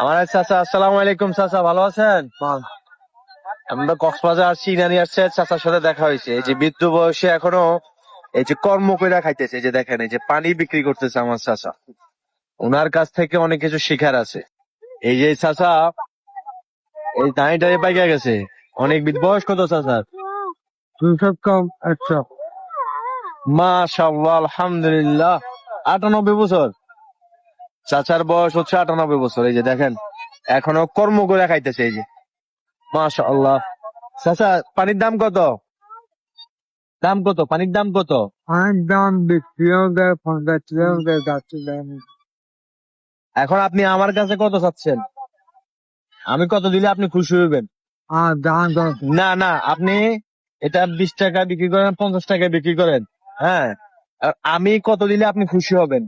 আমার চাচা আসসালামু আলাইকুম চাচা ভালো আছেন? আমরা কক্সবাজার আসছি ইনানি আসছে চাচার সাথে দেখা হয়েছে। এই যে বৃদ্ধ বয়সে এখনও এই যে কর্ম করে খাইতেছে যে দেখেন এই যে পানি বিক্রি করতেছে আমার চাচা। ওনার কাছ থেকে অনেক কিছু শিখার আছে। এই যে চাচা এই দাঁড়িয়ে দাঁড়িয়ে পাইকা গেছে। অনেক বৃদ্ধ বয়স কত চাচার দুশো কম একশো মাশাআল্লাহ আলহামদুলিল্লাহ। আটানব্বই বছর। চাচার বয়স হচ্ছে আটানব্বই বছর এই যে দেখেন এখনও কর্ম করে খাইতেছে এই যে। মাশাআল্লাহ। চাচা পানির দাম কত? দাম কত? পানির দাম কত? আর দাম এখন আপনি আমার কাছে কত চাচ্ছেন? আমি কত দিলে আপনি খুশি হইবেন? না না আপনি এটা বিশ টাকা বিক্রি করেন পঞ্চাশ টাকা বিক্রি করেন হ্যাঁ। আর আমি কত দিলে আপনি খুশি হবেন?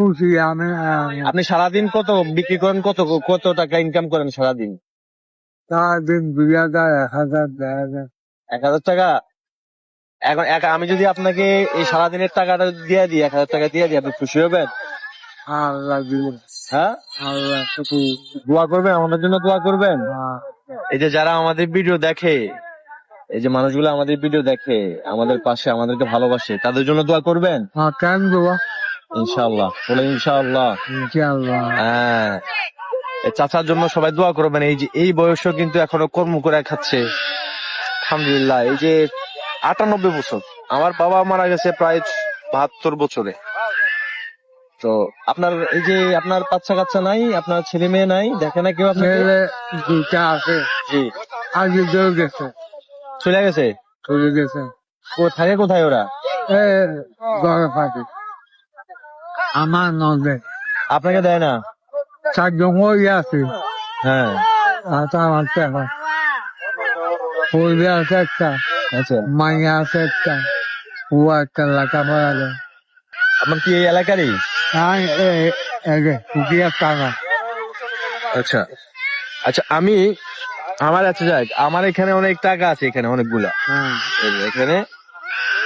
খুশি আমি আপনি সারাদিন কত বিক্রি করেন? কত কত টাকা ইনকাম করেন সারাদিন? সারাদিন দুই হাজার এক হাজার দেড় হাজার। এক হাজার টাকা? এখন এক- আমি যদি আপনাকে এই সারাদিনের টাকাটা দিয়ে দিই এক হাজার টাকা দিয়ে দিই আপনি খুশি হবেন? আল্লাহ হ্যাঁ? আল্লাহ দোয়া করবেন? আমাদের জন্য দোয়া করবেন? হ্যাঁ। এই যে যারা আমাদের ভিডিও দেখে এই যে মানুষগুলো আমাদের ভিডিও দেখে আমাদের পাশে আমাদেরকে ভালোবাসে তাদের জন্য দোয়া করবেন? আর কেন দেবো ইনশাআল্লাহ। বলে ইনশাআল্লাহ। ইনশাআল্লাহ। হ্যাঁ। চাচার জন্য সবাই দোয়া করবেন। এই যে এই বয়সেও কিন্তু এখনও কর্ম করে খাচ্ছে। আলহামদুলিল্লাহ। এই যে আটানব্বই বছর। আমার বাবা মারা গেছে প্রায় বাহাত্তর বছরে। তো আপনার এই যে আপনার বাচ্চা কাচ্চা নাই আপনার ছেলে মেয়ে নাই দেখে না কেউ আপনাকে? ছেলে দুটা আছে। জি। আগে চলে গেছে। চলে গেছে? চলে গেছে। ও থাকে কোথায় ওরা? ঘরে আমার নদে আপনাকে দেয় না? চারজন ওই আছে হ্যাঁ। তো আমার টাকা আছে একটা আচ্ছা। মাইয়া আছে একটা ও একটা লেখাপড়া দেয় আপনার কি এই এলাকারই? টাকা। আচ্ছা। আচ্ছা আমি আমার আচ্ছা যাক আমার এখানে অনেক টাকা আছে এখানে অনেকগুলা। হ্যাঁ। এখানে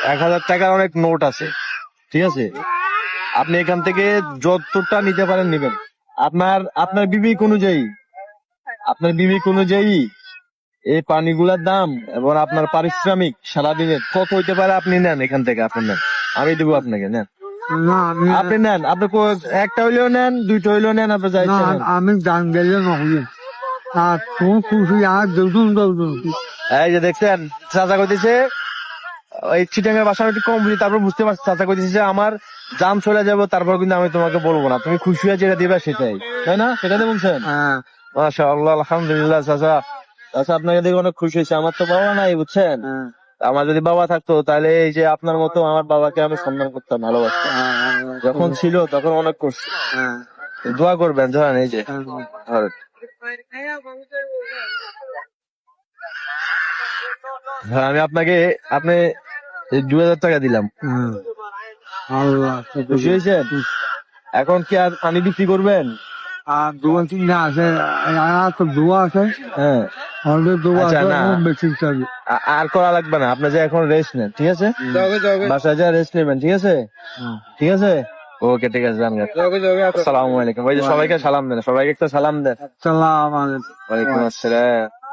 এক হাজার টাকার অনেক নোট আছে ঠিক আছে? আপনি এখান থেকে যতটা নিতে পারেন নিবেন। আপনার আপনার বিবেক অনুযায়ী আপনার বিবেক অনুযায়ী এই পানিগুলার দাম এবং আপনার পারিশ্রমিক সারাদিনের কত হইতে পারে আপনি নেন এখান থেকে আপনি নেন। আমি দেবো আপনাকে নেন। আপনি নেন আপনি একটা হইলেও নেন দুইটা হইলেও নেন আপনি যাই আমি দান গেলে নহলে আর তুমি খুশি আর দুজন এই যে দেখছেন চাচা কইতেছে ওই চিটাঙ্গের বাসা একটু কম বুঝি তারপর বুঝতে পারছি চাচা কইতেছে যে আমার জাম চলে যাব তারপর কিন্তু আমি তোমাকে বলব না। তুমি খুশি হয়ে যেটা দিবা সেটাই। তাই না? সেটাতে বলছেন? হ্যাঁ। মাশা আল্লাহ আলহামদুলিল্লাহ চাচা। চাচা আপনাকে দেখে অনেক খুশি হয়েছে। আমার তো বাবা নাই বুঝছেন? হ্যাঁ। আমার যদি বাবা থাকতো তাহলে এই যে আপনার মতো আমার বাবাকে আমি সম্মান করতাম ভালোবাসতাম। যখন ছিল তখন অনেক করছি। হ্যাঁ। দোয়া করবেন ধরেন এই যে। হ্যাঁ। হ্যাঁ আমি আপনাকে আপনি দুই হাজার টাকা দিলাম। হ্যাঁ। খুশি হয়েছেন? এখন কি আর পানি বিক্রি করবেন? আর দোয়া তিনটা আছে আর তো দোয়া আছে। হ্যাঁ। আচ্ছা, আর করা লাগবে না আপনি যে এখন রেস্ট নেন ঠিক আছে? বাসায় যা রেস্ট নেবেন ঠিক আছে? ঠিক আছে? ওকে ঠিক আছে জান জগে জগে আসসালামু আলাইকুম। ওই যে সবাইকে সালাম দেন সবাইকে একটা সালাম দেন। সালাম আলাইকুম। ওয়ালাইকুম আসসালাম।